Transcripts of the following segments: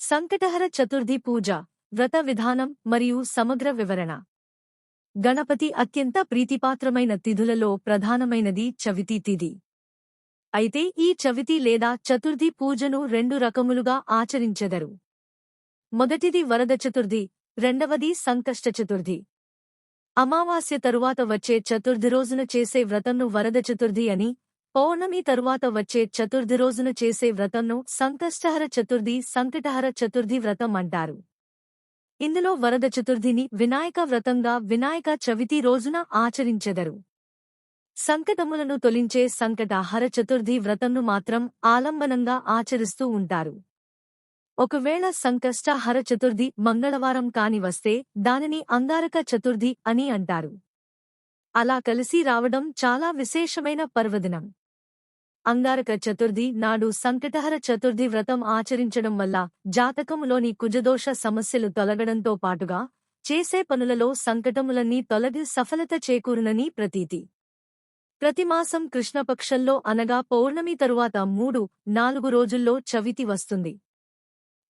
సంకటహర చతుర్థి పూజ వ్రత విధానం మరియు సమగ్ర వివరణ. గణపతి అత్యంత ప్రీతిపాత్రమైన తిథులలో ప్రధానమైనది చవితి తిథి. అయితే ఈ చవితి లేదా చతుర్థి పూజను రెండు రకములుగా ఆచరించెదరు. మొదటిది వరద చతుర్థి రెండవది సంకష్ట చతుర్థి. అమావాస్య తరువాత వచ్చే చతుర్థి రోజున చేసే వ్రతంను వరద చతుర్థి అని పౌర్ణమి తరువాత వచ్చే చతుర్థి రోజున చేసే వ్రతంను సంకష్టహర చతుర్థి సంకటహర చతుర్థి వ్రతం అంటారు. ఇందులో వరద చతుర్థిని వినాయక వ్రతంగా వినాయక చవితి రోజున ఆచరించెదరు. సంకటములను తొలించే సంకటహర చతుర్థి వ్రతంను మాత్రం ఆలంబనంగా ఆచరిస్తూ ఉంటారు. ఒకవేళ సంకష్టహర చతుర్థి మంగళవారం కాని వస్తే దానిని అంగారక చతుర్థి అని అంటారు. అలా కలిసి రావడం చాలా విశేషమైన పర్వదినం. అంగారక చతుర్థి నాడు సంకటహర చతుర్థి వ్రతం ఆచరించడం వల్ల జాతకములోని కుజదోష సమస్యలు తొలగడంతో పాటుగా చేసే పనులలో సంకటములన్నీ తొలగి సఫలత చేకూరునని ప్రతీతి. ప్రతిమాసం కృష్ణపక్షంలో అనగా పౌర్ణమి తరువాత మూడు నాలుగు రోజుల్లో చవితి వస్తుంది.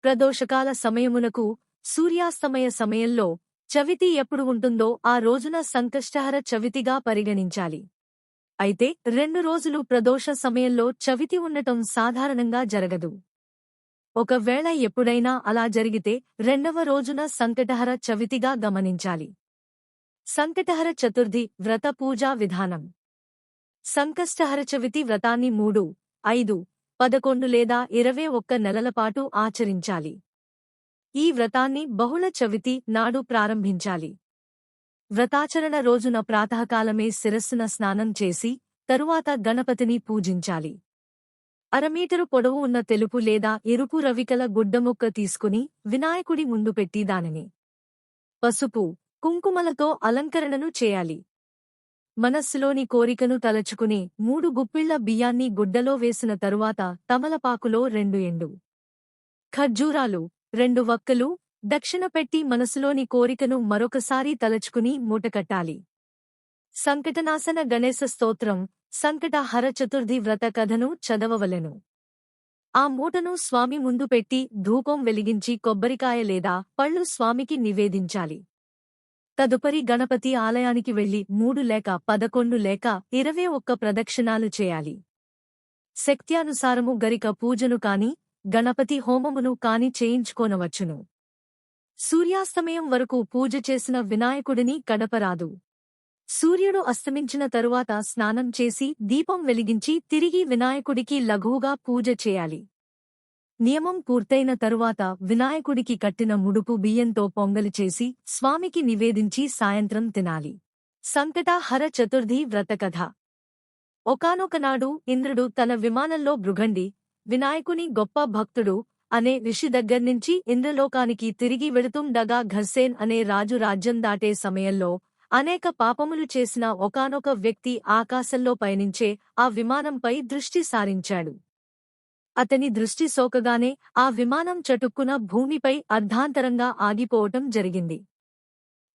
ప్రదోషకాల సమయమునకు సూర్యాస్తమయ సమయంలో చవితి ఎప్పుడు ఉంటుందో ఆ రోజున సంకష్టహర చవితిగా పరిగణించాలి. అయితే రెండు రోజులు ప్రదోష సమయంలో చవితి ఉండటం సాధారణంగా జరగదు. ఒకవేళ ఎప్పుడైనా అలా జరిగితే రెండవ రోజున సంకటహర చవితిగా గమనించాలి. సంకటహర చతుర్థి వ్రత పూజా విధానం. సంకష్టహర చవితి వ్రతాన్ని మూడు ఐదు పదకొండు లేదా ఇరవై ఒక్క నెలలపాటు ఆచరించాలి. ఈ వ్రతాన్ని బహుళ చవితి నాడు ప్రారంభించాలి. వ్రతాచరణ రోజున ప్రాతకాలమే శిరస్సున స్నానం చేసి తరువాత గణపతిని పూజించాలి. అరమీటరు పొడవు ఉన్న తెలుపు లేదా ఎరుపు రవికల గుడ్డముక్క తీసుకుని వినాయకుడి ముందు పెట్టి దానిని. పసుపు కుంకుమలతో అలంకరణను చేయాలి. మనస్సులోని కోరికను తలచుకుని మూడు గుప్పిళ్ళ బియ్యాన్ని గుడ్డలో వేసిన తరువాత తమలపాకులో రెండు ఎండు. ఖర్జూరాలు రెండు వక్కలు దక్షిణ పెట్టి మనసులోని కోరికను మరొకసారి తలచుకుని మూటకట్టాలి. సంకటనాశన గణేశ స్తోత్రం సంకటహర చతుర్థి వ్రత కథను చదవవలెను. ఆ మూటను స్వామి ముందు పెట్టి ధూపం వెలిగించి కొబ్బరికాయ లేదా పళ్ళు స్వామికి నివేదించాలి. తదుపరి గణపతి ఆలయానికి వెళ్ళి మూడు లేక పదకొండు లేక ఇరవై ఒక్క ప్రదక్షిణాలు చేయాలి. శక్త్యానుసారము గరిక పూజను కాని గణపతి హోమమును కాని చేయించుకోనవచ్చును. సూర్యాస్తమయం వరకు పూజ చేసిన వినాయకుడిని కడపరాదు. సూర్యుడు అస్తమించిన తరువాత స్నానం చేసి దీపం వెలిగించి తిరిగి వినాయకుడికి లఘువుగా పూజ చేయాలి. నియమం పూర్తయిన తరువాత వినాయకుడికి కట్టిన ముడుపు బియ్యంతో పొంగలి చేసి స్వామికి నివేదించి సాయంత్రం తినాలి. సంకటహర చతుర్థి వ్రతకథ ఒకనొకనాడు ఇంద్రుడు తన విమానంలో భృగండి వినాయకుని గొప్ప భక్తుడు అనే ఋషి దగ్గర్నుంచి ఇంద్రలోకానికి తిరిగి వెళుతుండగా ఘర్సేన్ అనే రాజు రాజ్యం దాటే సమయంలో అనేక పాపములు చేసిన ఒకనొక వ్యక్తి ఆకాశంలో పయనించే ఆ విమానంపై దృష్టి సారించాడు. అతని దృష్టి సోకగానే ఆ విమానం చటుక్కున భూమిపై అర్ధాంతరంగా ఆగిపోవటం జరిగింది.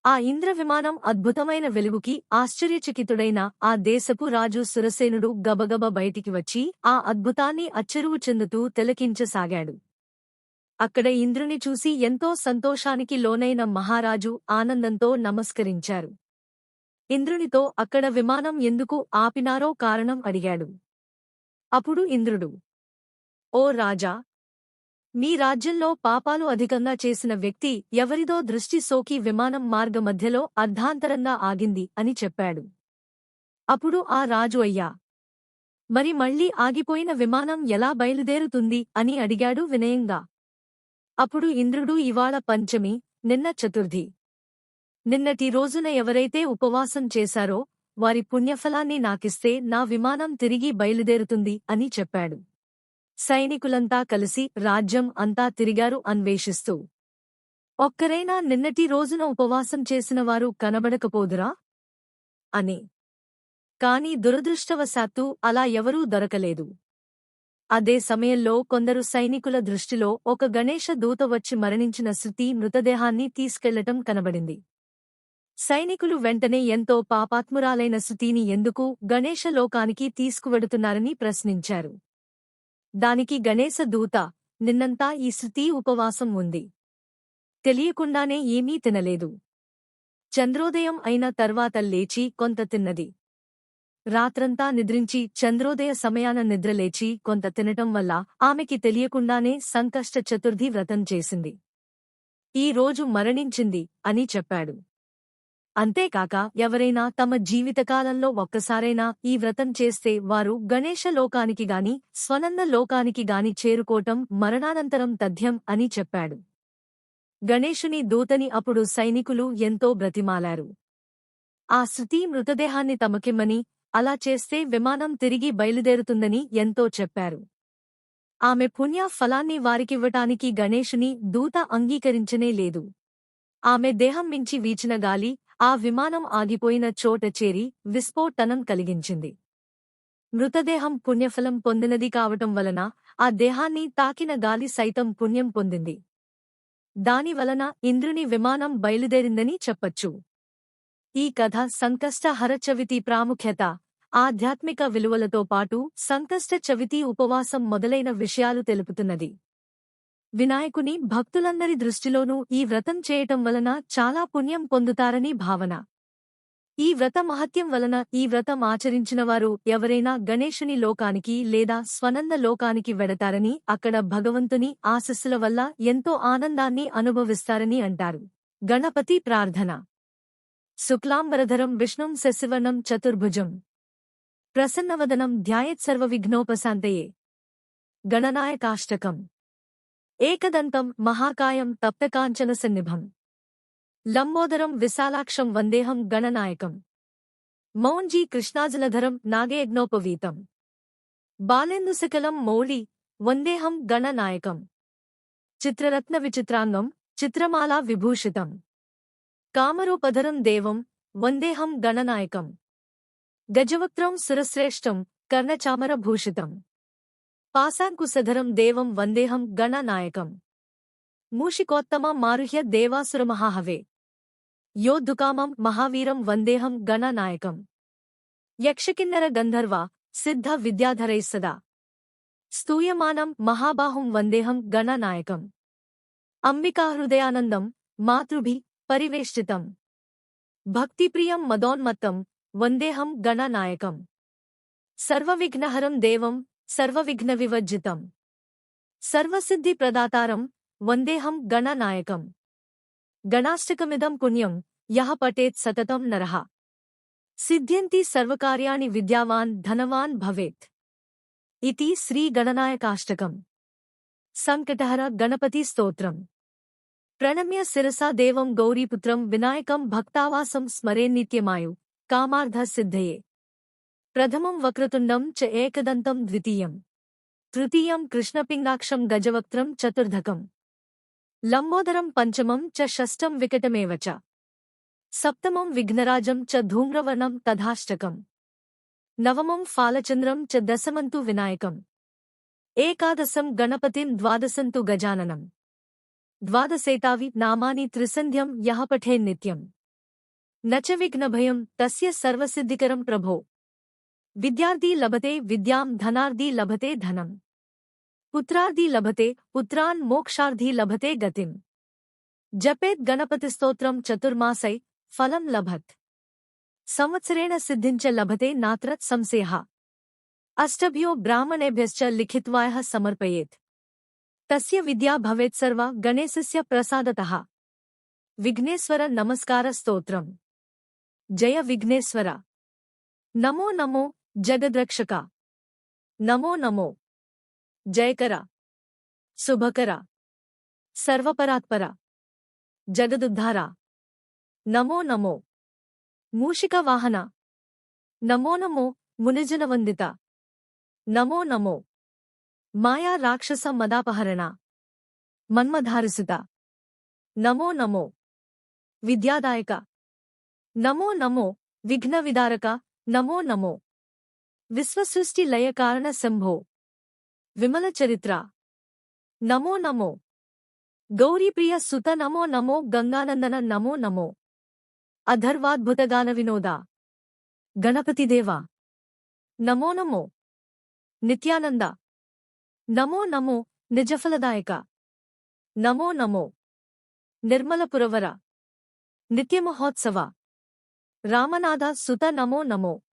ఆ ఇంద్ర విమానం అద్భుతమైన వెలుగుకి ఆశ్చర్యచకితుడైన ఆ దేశపు రాజు సురసేనుడు గబగబ బయటికి వచ్చి ఆ అద్భుతాన్ని అచ్చెరువు చెందుతూ తిలకించసాగాడు. అక్కడ ఇంద్రుని చూసి ఎంతో సంతోషానికి లోనైన మహారాజు ఆనందంతో నమస్కరించారు. ఇంద్రునితో అక్కడ విమానం ఎందుకు ఆపినారో కారణం అడిగాడు. అప్పుడు ఇంద్రుడు ఓ రాజా మీ రాజ్యంలో పాపాలు అధికంగా చేసిన వ్యక్తి ఎవరిదో దృష్టి సోకి విమానం మార్గ మధ్యలో అర్ధాంతరంగా ఆగింది అని చెప్పాడు. అప్పుడు ఆ రాజు అయ్యా మరి మళ్ళీ ఆగిపోయిన విమానం ఎలా బయలుదేరుతుంది అని అడిగాడు వినయంగా. అప్పుడు ఇంద్రుడు ఇవాళ పంచమి నిన్న చతుర్థి. నిన్నటి రోజున ఎవరైతే ఉపవాసం చేశారో వారి పుణ్యఫలాన్ని నాకిస్తే నా విమానం తిరిగి బయలుదేరుతుంది అని చెప్పాడు. సైనికులంతా కలిసి రాజ్యం అంతా తిరిగారు అన్వేషిస్తూ. ఒక్కరైనా నిన్నటి రోజున ఉపవాసం చేసినవారు కనబడకపోదురా? అని. కాని దురదృష్టవశాత్తు అలా ఎవరూ దొరకలేదు. అదే సమయంలో కొందరు సైనికుల దృష్టిలో ఒక గణేష దూత వచ్చి మరణించిన శృతి మృతదేహాన్ని తీసుకెళ్ళటం కనబడింది. సైనికులు వెంటనే ఎంతో పాపాత్మురాలైన శృతిని ఎందుకు గణేష లోకానికి తీసుకువెడుతున్నారని ప్రశ్నించారు. దానికి గణేశ దూత నిన్నంతా ఈ శృతి ఉపవాసం ఉంది. తెలియకుండానే ఏమీ తినలేదు. చంద్రోదయం అయిన తర్వాత లేచి కొంత తిన్నది. రాత్రంతా నిద్రించి చంద్రోదయ సమయాన నిద్రలేచి కొంత తినటం వల్ల ఆమెకి తెలియకుండానే సంకష్ట చతుర్థి వ్రతం చేసింది. ఈ రోజు మరణించింది అని చెప్పాడు. అంతేకాక ఎవరైనా తమ జీవితకాలంలో ఒక్కసారైనా ఈ వ్రతం చేస్తే వారు గణేశ లోకానికి గాని స్వనంద లోకానికి గాని చేరుకోవటం మరణానంతరం తథ్యం అని చెప్పాడు. గణేశుని దూతని అప్పుడు సైనికులు ఎంతో బ్రతిమాలారు. ఆ శృతి మృతదేహాన్ని తమకిమ్మని అలా చేస్తే విమానం తిరిగి బయలుదేరుతుందని ఎంతో చెప్పారు. ఆమె పుణ్య ఫలాన్ని వారికివ్వటానికి గణేషుని దూత అంగీకరించనే లేదు. ఆమె దేహం మించి వీచిన గాలి ఆ విమానం ఆగిపోయిన చోట చేరి విస్ఫోటనం కలిగించింది. మృతదేహం పుణ్యఫలం పొందినది కావటం వలన ఆ దేహాన్ని తాకిన గాలి సైతం పుణ్యం పొందింది. దానివలన ఇంద్రుని విమానం బయలుదేరిందని చెప్పచ్చు. ఈ కథ సంకష్ట హరచవితి ప్రాముఖ్యత ఆధ్యాత్మిక విలువలతో పాటు సంకష్ట చవితి ఉపవాసం మొదలైన విషయాలు తెలుపుతున్నది. వినాయకుని భక్తులందరి దృష్టిలోనూ ఈ వ్రతం చేయటం వలన చాలా పుణ్యం పొందుతారని భావన. ఈ వ్రత మహత్యం వలన ఈ వ్రతం ఆచరించినవారు ఎవరైనా గణేశుని లోకానికి లేదా స్వనంద లోకానికి వెడతారని అక్కడ భగవంతుని ఆశస్సుల వల్ల ఎంతో ఆనందాన్ని అనుభవిస్తారని అంటారు. గణపతి ప్రార్థన శుక్లాంబరధరం విష్ణుం శశివర్ణం చతుర్భుజం. ప్రసన్నవదనం ధ్యాయత్సర్వ విఘ్నోపశాంతయే. గణనాయకాష్టకం. ఏకదంతం మహాకాయం తప్తకాంచన సన్నిభం. లంబోదరం విశాలాక్షం వందేహం గణనాయకం. మౌంజీ కృష్ణాజలధరం నాగయజ్ఞోపవీతం. బాలేందుశకలం మౌళి వందేహం గణనాయకం. చిత్రరత్న విచిత్రాంగం చిత్రమాలా విభూషితం. కామరూపధరం దేవం వందేహం గణనాయకం. గజవక్త్రం సురశ్రేష్టం కర్ణచామరభూషితం. పాశాంకుశధరం దేవం వందేహం గణనాయకం. మూషికోత్తమ మారుహ్య దేవాసురమహాహవే. యోద్ధుకామం మహావీరం వందేహం గణనాయకం. యక్షకిన్నర గంధర్వ సిద్ధ విద్యాధరైస్సదా స్తూయమానం మహాబాహుం వందేహం గణనాయకం. అంబికాహృదయానందం మాతృభి परिवेष्टितम्। भक्तिप्रियं मदोन्मत्तं वन्देऽहं गणनायकम्। सर्वविघ्नहरं देवं सर्वविघ्नविवर्जितम्। सर्वसिद्धिप्रदातारं वन्देऽहं गणनायकम्। गणाष्टकमिदं पुण्यं यः पठेत् सततं नरः। सिद्ध्यन्ति सर्वकार्याणि विद्यावान् धनवान् भवेत्। इति श्रीगणनायकाष्टकम्। सङ्कटहर गणपतिस्तोत्रम्। ప్రణమ్య శిరసా దేవం గౌరీపుత్రం వినాయకం భక్తావాసం స్మరే నిత్యమాయు. కామార్థ సిద్ధయే. ప్రథమం వక్రతుండం చ ఏకదంతం ద్వితీయం. తృతీయం కృష్ణపింగాక్షం గజవక్త్రం చతుర్ధకం. లంబోదరం పంచమం చ షష్టం వికటమేవ చ. సప్తమం విఘ్నరాజం చ ధూమ్రవర్ణం తథాష్టకం. నవమం ఫాలచంద్రం చ దశమంతు వినాయకం. ఏకాదశం గణపతిం ద్వాదశంతు గజాననం. ద్వాదశేతావి నామాని త్రిసంధ్యం యః పఠేన్నిత్యం న చ విఘ్నభయం తస్య సర్వసిద్ధికరం ప్రభో విద్యార్థి లభతే విద్యాం ధనార్థి లభతే ధనం పుత్రార్థి లభతే పుత్రాన్ మోక్షార్థి లభతే గతిం జపేత్ గణపతిస్తోత్రం చతుర్మాసై ఫలం లభత్ సంవత్సరేణ సిద్ధించ లభతే నాత్ర సంశయః అష్టభ్యో బ్రాహ్మణేభ్యశ్చ లిఖిత్వాయः సమర్పయేత్ तस्य विद्या भवेत्सर्वा गणेशस्य प्रसादतः। विघ्नेश्वर नमस्कारस्तोत्रम् जय विघ्नेश्वर। नमो नमो जगद्रक्षका। नमो नमो। जयकरा। शुभकरा सर्वपरात्परा। जगदुद्धारा। नमो नमो। मूषिकवाहना नमो नमो मुनिजनवंदिता नमो नमो। ಮಾಯಾ ರಾಕ್ಷಸ ಮದಾಪಹರಣ. ಮನ್ಮಧಾರಿಸಿದ. ನಮೋ ನಮೋ. ವಿದ್ಯಾದಾಯಕ. ನಮೋ ನಮೋ. ವಿಘ್ನ ವಿದಾರಕ ನಮೋ ನಮೋ. ವಿಶ್ವಸೃಷ್ಟಿ ಲಯ ಕಾರಣ ಸಂಭೋ. ವಿಮಲ ಚರಿತ್ರ. ನಮೋ ನಮೋ. ಗೌರಿಪ್ರಿಯ ಸುತ ನಮೋ ನಮೋ. ಗಂಗಾನಂದನ ನಮೋ ನಮೋ. ಅಧರ್ವಾದ್ಭುತ ಗಾನ ವಿನೋದ ಗಣಪತಿ ದೇವ. ನಮೋ ನಮೋ. ನಿತ್ಯಾನಂದ. ನಮೋ ನಮೋ ನಿಜಫಲದಾಯಕ. ನಮೋ ನಮೋ ನಿರ್ಮಲಪುರವರ. ನಿತ್ಯ ಮಹೋತ್ಸವ ರಾಮನಾದ ಸುತ ನಮೋ ನಮೋ.